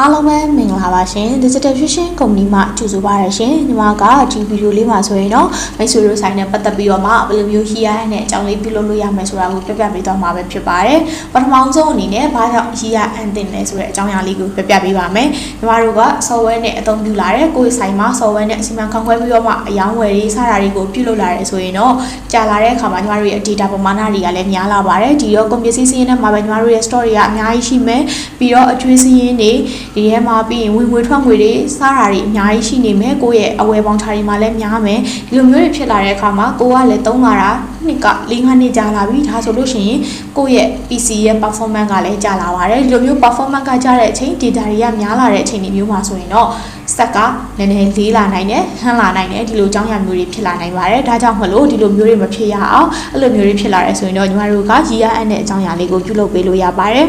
အားလုံးပဲမင်္ဂလာပါရှင် Digital Fusion Company မှကြိုဆိုပါရရှင်ညီမကဒီဗီဒီယိုလေးမှာဆိုရင်တော့မိတ်ဆွေတို့ဆိုင်နဲ့ပတ်သက်ပြီးတော့မှဘယ်လိုမျိုးဟီယာနဲ့အကြောင်းလေးပြုလုပ်လို့ရမယ်ဆိုတာကိုပြပြပေးသွားမှာပဲဖြစ်ပါတယ်ပထမဆုံးအနေနဲ့ဘာကြောင့်ဟီယာအန်တင်လဲဆိုတဲ့အကြောင်းအရာလေးကိုပြပြပေးပါမယ်ညီမတို့က software နဲ့အသုံးပြုလာတဲ့ကိုယ့်ဆိုင်မှာ software နဲ့အစီအမံခန့်ခွဲပြီးတော့မှအယောင်းဝယ်ရေးစတာတွေကိုပြုလုပ်လာတယ်ဆိုရင်တော့ကြာလာတဲ့အခါမှာညီမတို့ရဲ့ data ပမာဏတွေကလည်းများလာပါတယ်ဒီတော့ computer စီးစီးနဲ့မှာပဲညီမတို့ရဲ့ story ကအများကြီးရှိမယ်ပြီးတော့အကျွေးစည်းရင်းတွေဒီထဲမှာပြီးရင်ဝင်ငွေထွက်ငွေတွေစားတာတွေအများကြီးရှိနေမယ်ကိုယ့်ရဲ့အဝယ်ပေါင်းချာတွေမှာလည်းများမယ်ဒီလိုမျိုးတွေဖြစ်လာတဲ့အခါမှာကိုကလည်းသုံးလာတာနှစ်က၄၅နှစ်ကြာလာပြီဒါဆိုလို့ရှိရင်ကိုယ့်ရဲ့ PC ရဲ့ performance ကလည်းကြာလာပါတယ်ဒီလိုမျိုး performance ကကြာတဲ့အချိန် data တွေကများလာတဲ့အချိန်တွေမျိုးမှာဆိုရင်တော့စက်ကနည်းနည်းလေးလာနိုင်တယ်ဟန်လာနိုင်တယ်ဒီလိုအကြောင်းအရာမျိုးတွေဖြစ်လာနိုင်ပါတယ်ဒါကြောင့်မလို့ဒီလိုမျိုးတွေမဖြစ်ရအောင်အဲ့လိုမျိုးတွေဖြစ်လာတယ်ဆိုရင်တော့ညီမတို့ကရည်ရအပ်တဲ့အကြောင်းအရာလေးကိုပြုလုပ်ပေးလို့ရပါတယ်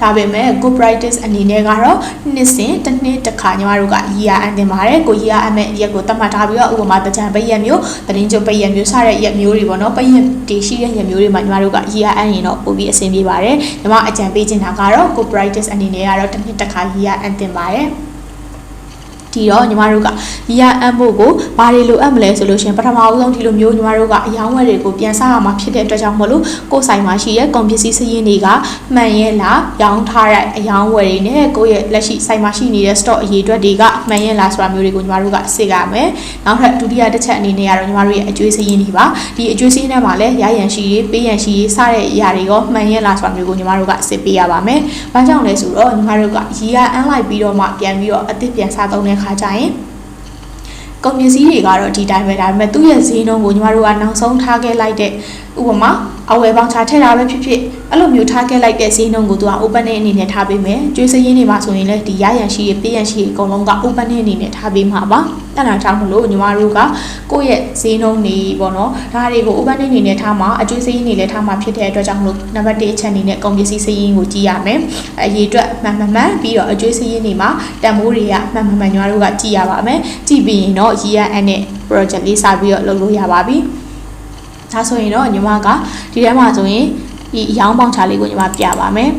ဒါပေမဲ့ good practice အနေနဲ့ကတော့နှစ်စဉ်တစ်နှစ်တစ်ခါညီမတို့ကရီယာအန်တင်ပါတယ်ကိုရီယာအမဲ့ရက်ကိုတတ်မှတ်ထားပြီးတော့ဥပမာတကြံပိတ်ရက်မျိုးတရင်ကျုပ်ပိတ်ရက်မျိုးစတဲ့ရက်မျိုးတွေပေါ့နော်ပိတ်ရက်တည်ရှိတဲ့ရက်မျိုးတွေမှာညီမတို့ကရီယာအန်ရင်တော့ပို့ပြီးအဆင်ပြေပါတယ်ညီမအကြံပေးချင်တာကတော့ good practice အနေနဲ့ကတော့တစ်နှစ်တစ်ခါရီယာအန်တင်ပါတယ် ဒီတော့ညီမတို့ကရီယာအပ်ဖို့ကိုဘာတွေလိုအပ်မလဲဆိုလို့ရှင်ပထမအဆုံးဒီလိုမျိုးညီမတို့ကအယောင်းဝယ်တွေကိုပြန်စားရမှာဖြစ်တဲ့အတွက်ကြောင့်မလို့ကိုယ်ဆိုင်မှာရှိတဲ့ကုန်ပစ္စည်းစည်းရင်းတွေကမှန်ရဲ့လားရောင်းထားတဲ့အယောင်းဝယ်တွေနဲ့ကိုယ့်ရဲ့လက်ရှိဆိုင်မှာရှိနေတဲ့ stock အရေးအတွက်တွေကမှန်ရဲ့လားဆိုတာမျိုးတွေကိုညီမတို့ကစစ်ရမယ်နောက်ထပ်ဒုတိယတစ်ချက်အနေနဲ့ကတော့ညီမတို့ရဲ့အကျွေးစည်းရင်းတွေပါဒီအကျွေးစည်းရင်းထဲမှာလည်းရရန်ရှိရေးပေးရန်ရှိရေးစတဲ့အရာတွေရောမှန်ရဲ့လားဆိုတာမျိုးကိုညီမတို့ကစစ်ပေးရပါမယ်ဘာကြောင့်လဲဆိုတော့ညီမတို့ကရီယာအန်လိုက်ပြီးတော့မှပြန်ပြီးတော့အသစ်ပြန်စားသုံးတဲ့ခါကျရင်ကုန်ပစ္စည်းတွေကတော့ဒီတိုင်းပဲဒါပေမဲ့သူ့ရဲ့ဈေးနှုန်းကိုညီမတို့ကနောက်ဆုံးထားခဲ့လိုက်တဲ့ဥပမာအဝယ်ပေါင်းချထည့်တာပဲဖြစ်ဖြစ် အဲ့လိုမျိုးထားခဲ့လိုက်တဲ့ဈေးနှုန်းကိုသူက open နဲ့အနေနဲ့ထားပေးမယ်ကျွေးစရင်းတွေမှာဆိုရင်လည်းဒီရရန်ရှိရပေးရန်ရှိရအကုန်လုံးက open နဲ့အနေနဲ့ထားပေးမှာပါအဲ့ဒါကြောင့်မလို့ညီမတို့ကကိုယ့်ရဲ့ဈေးနှုန်းတွေပေါ့နော်ဒါတွေကို open နဲ့အနေနဲ့ထားမှာအကျွေးစရင်းတွေလည်းထားမှာဖြစ်တဲ့အတွက်ကြောင့်မလို့နံပါတ်1အချက်အနေနဲ့ကုန်ပစ္စည်းစရင်းကိုကြည့်ရမယ်အရေးအတွက်မှန်မှန်မှန်ပြီးတော့အကျွေးစရင်းတွေမှာတန်ဖိုးတွေကမှန်မှန်မှန်ညီမတို့ကကြည့်ရပါမယ်ကြည့်ပြီးရင်တော့ year end နဲ့ project လေးစပြီးတော့လုပ်လို့ရပါပြီဒါဆိုရင်တော့ညီမကဒီထဲမှာဆိုရင် ဒီအယောင်းပေါင်ချာလေးကိုညီမပြပါမယ်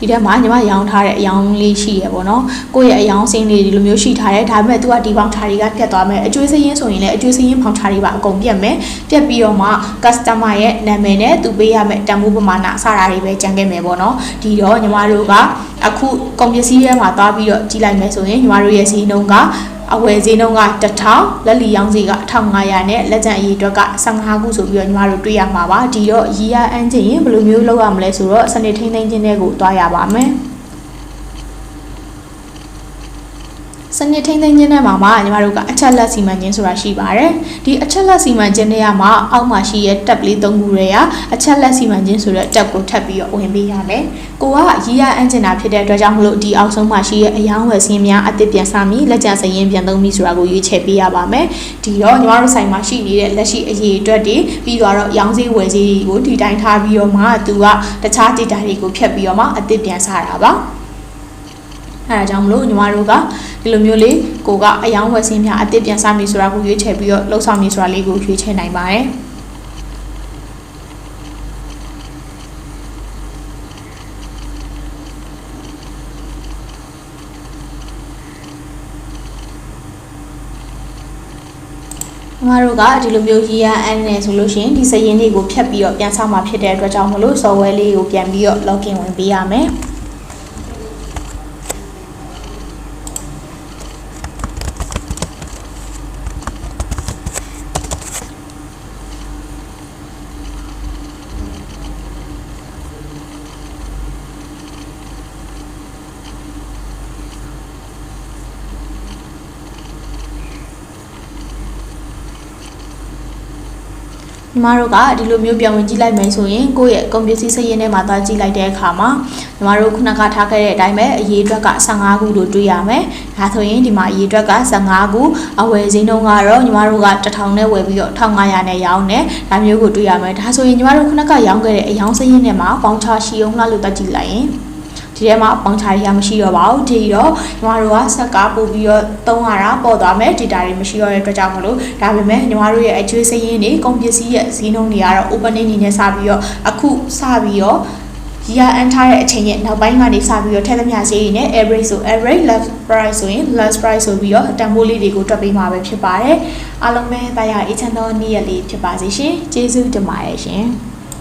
ဒီထဲမှာညီမရောင်းထားတဲ့အယောင်လေးရှိရပေါ့နော်ကိုယ့်ရဲ့အယောင်စင်းလေးဒီလိုမျိုးရှိထားတယ်ဒါပေမဲ့ तू ကဒီပေါင်ချာတွေကပြတ်သွားမယ်အကျွေးစရင်ဆိုရင်လည်းအကျွေးစရင်ပေါင်ချာတွေပါအကုန်ပြတ်မယ်ပြတ်ပြီးတော့မှ customer ရဲ့နာမည်နဲ့သူပေးရမယ်တန်ဖိုးပမာဏအစတာတွေပဲကြံခဲ့မယ်ပေါ့နော်ဒီတော့ညီမတို့ကအခုကုန်ပစ္စည်းထဲမှာသွားပြီးတော့ကြီးလိုက်မယ်ဆိုရင်ညီမတို့ရဲ့ဈေးနှုန်းက အဝယ်ဈေးနှုန်းက1000လက်လီရောင်းဈေးက1500နဲ့လက်ကျန်အရေးအတွက်က15ခုဆိုပြီးတော့ညီမတို့တွေ့ရမှာပါဒီတော့ရီယာအန်ဂျင်ရင်ဘယ်လိုမျိုးလုပ်ရမလဲဆိုတော့စနစ်ထိန်းသိမ်းခြင်းတွေကိုတွားရပါမယ် စနစ်ထိန်းသိမ်းခြင်းနဲ့မှာမှညီမတို့ကအချက်လက်စီမံခြင်းဆိုတာရှိပါတယ်ဒီအချက်လက်စီမံခြင်းတွေကမှအောက်မှာရှိရဲ့တက်လေး၃ခုတွေကအချက်လက်စီမံခြင်းဆိုတဲ့တက်ကိုထပ်ပြီးတော့ဝင်ပေးရမယ်ကိုကရီယာအန်ဂျင်နာဖြစ်တဲ့အတွက်ကြောင့်မလို့ဒီအောက်ဆုံးမှာရှိရဲ့အယောင်းဝယ်စင်းများအသစ်ပြန်စမည်လက်ကျန်စရင်ပြန်သုံးပြီးဆိုတာကိုရွေးချယ်ပေးရပါမယ်ဒီတော့ညီမတို့ဆိုင်မှာရှိနေတဲ့လက်ရှိအရေးအတွက်တွေပြီးတော့ရောင်းဈေးဝယ်ဈေးတွေကိုဒီတိုင်းထားပြီးတော့မှသူကတခြား data တွေကိုဖြတ်ပြီးတော့မှအသစ်ပြန်စားတာပါ အဲဒါကြောင့်မလို့ညီမတို့ကဒီလိုမျိုးလေးကိုကအယောင်းဝယ်စင်းများအသစ်ပြန်စားမိဆိုတာကိုရွေးချယ်ပြီးတော့လှုပ်ဆောင်မိဆိုတာလေးကိုရွေးချယ်နိုင်ပါတယ်ကျမတို့ကဒီလိုမျိုးရေးရအန်းနေဆိုလို့ရှိရင်ဒီစရင်တွေကိုဖြတ်ပြီးတော့ပြန်ဆောက်มาဖြစ်တဲ့အတွက်ကြောင့်မလို့ software လေးကိုပြန်ပြီးတော့ login ဝင်ပေးရမယ်။ ညီမတို့ကဒီလိုမျိုးပြောင်းဝင်ကြည့်လိုက်မယ်ဆိုရင်ကိုယ့်ရဲ့ကွန်ပျူတာစရင်းထဲမှာသွားကြည့်လိုက်တဲ့အခါမှာညီမတို့ခုနကထားခဲ့တဲ့အတိုင်းပဲအရေးအတွက်က15ခုလို့တွေ့ရမယ်။ဒါဆိုရင်ဒီမှာအရေးအတွက်က15ခုအဝယ်ဈေးနှုန်းကတော့ညီမတို့က1000နဲ့ဝယ်ပြီးတော့1500နဲ့ရောင်းတယ်။ဒါမျိုးကိုတွေ့ရမယ်။ဒါဆိုရင်ညီမတို့ခုနကရောင်းခဲ့တဲ့အယောင်စရင်းထဲမှာပေါင်ချရှိအောင်လားလို့တက်ကြည့်လိုက်ရင် ဒီထဲမှာပေါင်ချာတွေကမရှိတော့ပါဘူးဒီတော့ညီမတို့ကဆက်ကပို့ပြီးတော့သုံးရတာပေါ်သွားမယ် data တွေမရှိတော့တဲ့အတွက်ကြောင့်မလို့ဒါပေမဲ့ညီမတို့ရဲ့အကျွေးစရင်းတွေကုန်ပစ္စည်းရဲ့ဈေးနှုန်းတွေကတော့ open အနေနဲ့စပြီးတော့အခုစပြီးတော့ year end ထားတဲ့အချိန်ရဲ့နောက်ပိုင်းကနေစပြီးတော့ထည့်သမျှဈေးတွေနဲ့ average ဆို average left price ဆိုရင် last price ဆိုပြီးတော့တန်ဖိုးလေးတွေကိုတွက်ပေးမှာပဲဖြစ်ပါတယ်အားလုံးပဲတရားအေးချမ်းသောနေ့ရက်လေးဖြစ်ပါစေရှင်ကျေးဇူးတင်ပါတယ်ရှင်